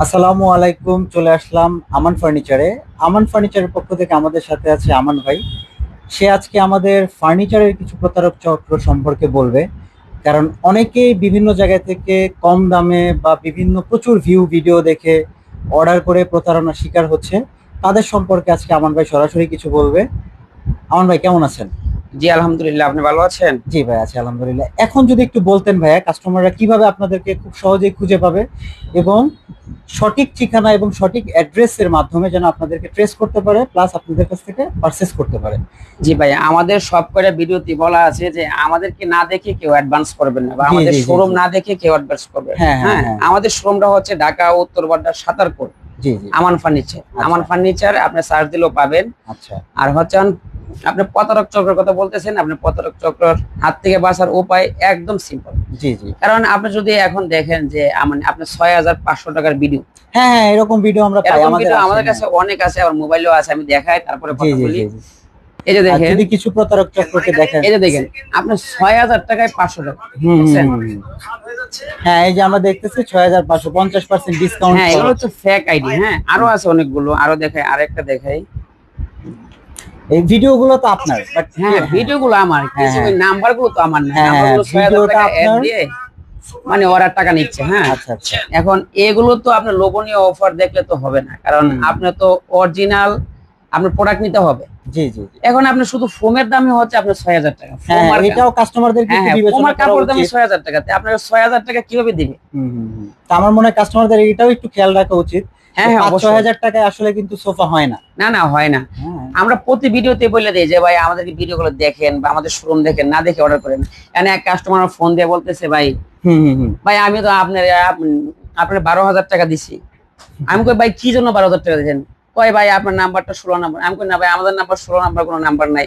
আসসালামু আলাইকুম, চলে আসলাম আমান ফার্নিচারে। আমান ফার্নিচারের পক্ষ থেকে আমাদের সাথে আছে আমান ভাই। সে আজকে আমাদের ফার্নিচারের কিছু প্রতারক চক্র সম্পর্কে বলবে। কারণ অনেকেই বিভিন্ন জায়গা থেকে কম দামে বা বিভিন্ন প্রচুর ভিউ ভিডিও দেখে অর্ডার করে প্রতারণার শিকার হচ্ছে। তাদের সম্পর্কে আজকে আমান ভাই সরাসরি কিছু বলবে। আমান ভাই, কেমন আছেন? জি আলহামদুলিল্লাহ আপনি ভালো আছেন? জি ভাই আছে আলহামদুলিল্লাহ। এখন যদি একটু বলতেন ভাইয়া কাস্টমাররা কীভাবে আপনাদেরকে খুব সহজেই খুঁজে পাবে এবং সঠিক ঠিকানা এবং সঠিক অ্যাড্রেসের মাধ্যমে যেন আপনাদেরকে ট্রেস করতে পারে প্লাস আপনাদের কাছ থেকে পারচেস করতে পারে? জি ভাই আমাদের সব করে ভিডিওতে বলা আছে যে আমাদেরকে না দেখে কেউ অ্যাডভান্স করবেন না বা আমাদের শোরুম না দেখে কেউ অ্যাডভান্স করবে। হ্যাঁ, হ্যাঁ, হ্যাঁ হ্যাঁ। আমাদের শোরুমটা হচ্ছে ঢাকা উত্তর বাড্ডা সাতারপুর জি জি। আমান ফার্নিচার। আমান ফার্নিচার আপনি সার্চ দিলেও পাবেন। আচ্ছা। আর হচ্ছে আপনি প্রতারক চক্রের কথা বলতেছেন আপনি প্রতারক চক্রের হাত থেকে বাঁচার উপায় একদম সিম্পল জি জি। কারণ আপনি যদি এখন দেখেন যে মানে আপনি ছয় হাজার পাঁচশো টাকার ভিডিও হ্যাঁ হ্যাঁ এরকম ভিডিও আমরা আমাদের হ্যাঁ। কাছে অনেক আছে আমার মোবাইলেও আছে আমি দেখাই তারপরে কথা বলি। জি জি। এই যে দেখেন। যদি কিছু প্রতারক চক্রকে দেখেন। এই যে দেখেন আপনি ছয় হাজার টাকায় পাঁচশো টাকা বুঝছেন? হ্যাঁ এই যে আমরা দেখতেছি ছয় হাজার পাঁচশো পঞ্চাশ পার্সেন্ট ডিসকাউন্ট হ্যাঁ এগুলো হচ্ছে ফেক আইডি হ্যাঁ? আরও আছে অনেকগুলো আরও দেখাই আরেকটা দেখাই। এই ভিডিও গুলো তো আপনার বাট হ্যাঁ ভিডিও গুলো আমার কিছু নাম্বারগুলো নাম্বারগুলো তো আমার না নাম্বারগুলো নাম্বারগুলো হ্যাঁ, ছয় হাজার ভিডিওটা টাকা অ্যাড দিয়ে মানে অর্ডার টাকা নিচ্ছে হ্যাঁ। আচ্ছা আচ্ছা। এখন এগুলো তো আপনার লোভনীয় অফার দেখলে তো হবে না কারণ আপনি তো অরিজিনাল আপনার প্রোডাক্ট নিতে হবে। জি জি। এখন আপনি শুধু ফোমের দামই হচ্ছে আপনার ছয় হাজার টাকা। হ্যাঁ ফোম আর এটাও কাস্টমারদের হ্যাঁ হ্যাঁ ফোমার কাপড় উচিত। ছয় হাজার টাকা। আপনার ছয় হাজার টাকা কীভাবে দিবে? হুম, হুম, হুম। তা আমার মনে হয় কাস্টমারদের এটাও একটু খেয়াল রাখা উচিত। হ্যাঁ হ্যাঁ ছয় হাজার টাকায় আসলে কিন্তু সোফা হয় না। না না হয় না। হ্যাঁ। আমরা প্রতি ভিডিওতে বলে দিই যে ভাই আমাদেরকে ভিডিও গুলো দেখেন বা আমাদের শোরুম দেখেন না দেখে অর্ডার করেন। এখানে এক কাস্টমার ফোন দিয়ে বলতেছে ভাই হুম, হুম, হুম। ভাই আমি তো আপনার আপনার বারো হাজার টাকা দিছি। আমি কই ভাই কি জন্য বারো হাজার টাকা দিচ্ছেন কয় ভাই আপনার নাম্বারটা ষোলো নাম্বার। আমি কই না ভাই আমাদের নাম্বার ষোলো নাম্বার কোনো নাম্বার নাই।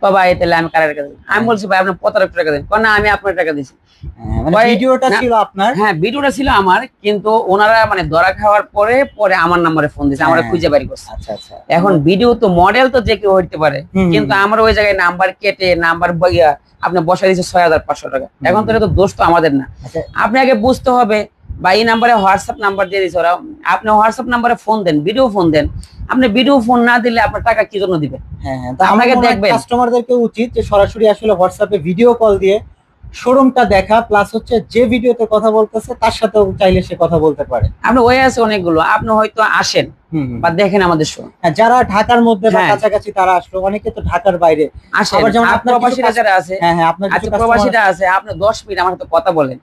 কয় ভাই তাহলে আমি কারের টাকা দিই। আমি বলছি ভাই আপনার পনেরো টাকা দিন। কয় আমি আপনার টাকা দিছি। হ্যাঁ, মানে ভাই, ভিডিওটা ছিল আপনার? হ্যাঁ ভিডিওটা ছিল আমার কিন্তু ওনারা মানে ধরা খাওয়ার পরে পরে আমার নাম্বারে ফোন দিচ্ছে আমরা হ্যাঁ। খুঁজে বাড়ি করছি। আচ্ছা আচ্ছা। এখন ভিডিও তো মডেল তো যে কেউ হইতে পারে। কিন্তু। আমরা ওই জায়গায় নাম্বার কেটে নাম্বার বইয়া আপনি বসাই দিচ্ছে ছয় হাজার পাঁচশো টাকা। এখন তো এটা তো দোষ তো আমাদের না। আচ্ছা। আপনি আগে বুঝতে হবে বা এই নাম্বারে হোয়াটসঅ্যাপ নাম্বার দিয়ে দিচ্ছে ওরা। আপনি হোয়াটসঅ্যাপ নাম্বারে ফোন দেন ভিডিও ফোন দেন। আপনি ভিডিও ফোন না দিলে আপনার টাকা কি জন্য দিবেন? হ্যাঁ হ্যাঁ। তা আপনাকে দেখবেন। কাস্টমারদেরকে উচিত যে সরাসরি আসলে হোয়াটসঅ্যাপে ভিডিও কল দিয়ে শোরুমটা দেখা প্লাস হচ্ছে যে ভিডিওতে কথা বলতেছে তার সাথেও চাইলে সে কথা বলতে পারে। আপনি ওয়ে আছে অনেকগুলো। আপনি হয়তো আসেন। বা দেখেন আমাদের শো হ্যাঁ, যারা ঢাকার মধ্যে বা হ্যাঁ। কাছাকাছি তারা আসলো অনেকে তো ঢাকার বাইরে। আবার যেমন আপনার প্রবাসীরা যারা আছে হ্যাঁ হ্যাঁ আপনার কিছু আচ্ছা প্রবাসীরা আছে আপনি দশ মিনিট আমার সাথে কথা বলেন।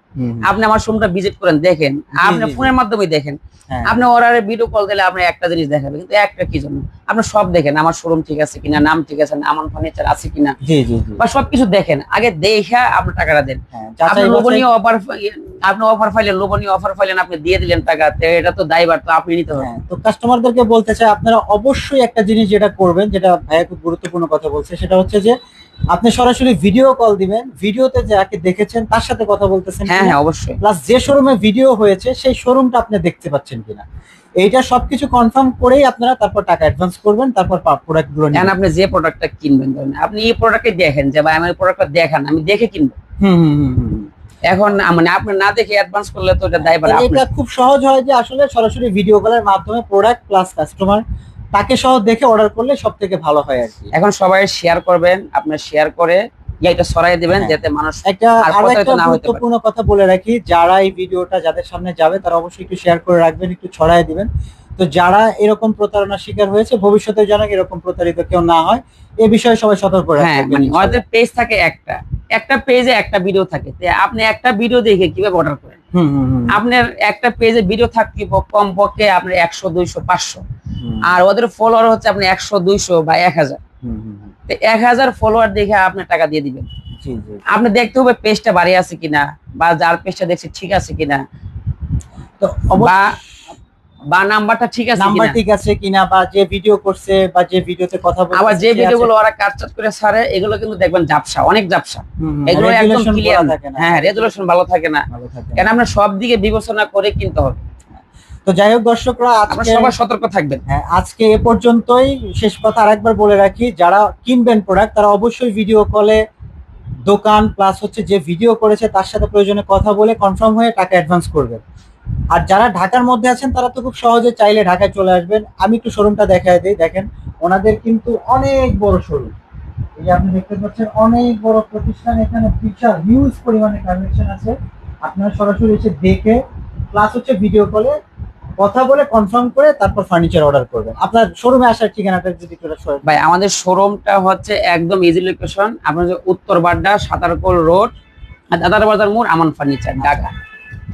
আপনি আমার শোরুমটা ভিজিট করেন দেখেন। আপনি। ফোনের মাধ্যমে দেখেন। হ্যাঁ, আপনি অর্ডারে ভিডিও কল দিলে আপনি একটা জিনিস দেখাবে কিন্তু একটা কি জন্য? আপনি সব দেখেন আমার শোরুম ঠিক আছে কিনা নাম ঠিক আছে আমার ফার্নিচার আছে কিনা। জি জি জি। বা সবকিছু দেখেন আগে দেখা আপনি টাকাটা দেন। আপনি লোভনীয় অফার আপনি অফার ফাইলেন লোভনীয় অফার ফাইলেন আপনি দিয়ে দিলেন টাকা এটা তো দায়বার তো আপনি নিতে হবে। তো কাস্টমারদেরকে বলতে চাই আপনারা অবশ্যই একটা জিনিস যেটা করবেন যেটা ভাইয়া খুব গুরুত্বপূর্ণ কথা বলছে সেটা হচ্ছে যে আপনি সরাসরি ভিডিও কল দিবেন ভিডিওতে যাকে দেখেছেন তার সাথে কথা বলতেছেন হ্যাঁ হ্যাঁ অবশ্যই। প্লাস যে শোরুমে ভিডিও হয়েছে সেই শোরুমটা আপনি দেখতে পাচ্ছেন কিনা। এইটা সবকিছু কনফার্ম করেই আপনারা তারপর টাকা অ্যাডভান্স করবেন তারপর প্রোডাক্টগুলো নেন আপনি যে প্রোডাক্টটা কিনবেন ধরেন আপনি এই প্রোডাক্টে দেখেন যে ভাই আমার প্রোডাক্টটা দেখান আমি দেখে কিনবো। হুম হুম, হুম। এখন মানে আপনি না দেখে অ্যাডভান্স করলে তো এটা দায়বার তো এটা খুব সহজ হয় যে আসলে সরাসরি ভিডিও কলের মাধ্যমে প্রোডাক্ট প্লাস কাস্টমার তাকে সহ দেখে অর্ডার করলে সব থেকে ভালো হয় আর কি। এখন সবাই শেয়ার করবেন আপনি শেয়ার করে এটা সরাই দিবেন হ্যাঁ। যাতে মানুষ একটা আর একটা। গুরুত্বপূর্ণ কথা বলে রাখি যারা এই ভিডিওটা যাদের সামনে যাবে তারা অবশ্যই একটু শেয়ার করে রাখবেন একটু ছড়াই দিবেন। তো যারা এরকম প্রতারণার শিকার হয়েছে ভবিষ্যতে যেন এরকম প্রতারিত কেউ না হয় এ বিষয়ে সবাই সতর্ক হ্যাঁ রাখবেন মানে ওদের পেজ থাকে একটা। একটা পেজে একটা ভিডিও থাকে। আপনি একটা ভিডিও দেখে কীভাবে অর্ডার করেন? হুম হুম হুম। আপনার একটা পেজে ভিডিও থাকতে কম পক্ষে আপনার একশো দুইশো পাঁচশো। আর ওদের ফলোয়ার হচ্ছে আপনি একশো দুইশো বা এক হাজার। হুম, হুম, হুম। তো এক হাজার ফলোয়ার দেখে আপনি টাকা দিয়ে দিবেন। আপনি দেখতে হবে পেজটা বাড়ি আছে কিনা বা যার পেজটা দেখছে ঠিক আছে কিনা। তো বা বা নাম্বারটা ঠিক আছে নাম্বার ঠিক আছে কিনা বা যে ভিডিও করছে বা যে ভিডিওতে কথা বলছে আবার যে ভিডিওগুলো ওরা কাটচাট করে ছাড়ে এগুলো কিন্তু দেখবেন জাপসা অনেক জাপসা এগুলো একদম ক্লিয়ার থাকে না। হ্যাঁ রেজুলেশন ভালো থাকে না। কেন আমরা সব দিকে বিবেচনা করে কিনতে হবে। তো যাই হোক দর্শকরা আজকে সবাই সতর্ক থাকবেন। হ্যাঁ আজকে এ পর্যন্তই। শেষ কথা আরেকবার বলে রাখি যারা কিনবেন প্রোডাক্ট তারা অবশ্যই ভিডিও কলে দোকান প্লাস হচ্ছে যে ভিডিও করেছে তার সাথে প্রয়োজনে কথা বলে কনফার্ম হয়ে টাকা অ্যাডভান্স করবেন। আর যারা ঢাকার মধ্যে আছেন, তারা তো খুব সহজে চাইলে ঢাকায় চলে আসবেন। আমি একটু শোরুমটা দেখায় দিই, দেখেন, ওনাদের কিন্তু অনেক বড় শোরুম এই আপনি দেখতে পাচ্ছেন, অনেক বড় প্রতিষ্ঠান, এখানে বিশাল হিউজ পরিমাণে কালেকশন আছে। আপনারা সরাসরি এসে দেখে প্লাস হচ্ছে ভিডিও কলে কথা বলে কনফার্ম করে তারপর ফার্নিচার অর্ডার করবেন। আপনার শোরুমে আসার ঠিকানাটা যদি ভাই, আমাদের শোরুমটা হচ্ছে একদম ইজি লোকেশন আপনার উত্তর বাড্ডা, সাতারকোল রোড দাদার বাজার মোড় আমান ফার্নিচার ঢাকা।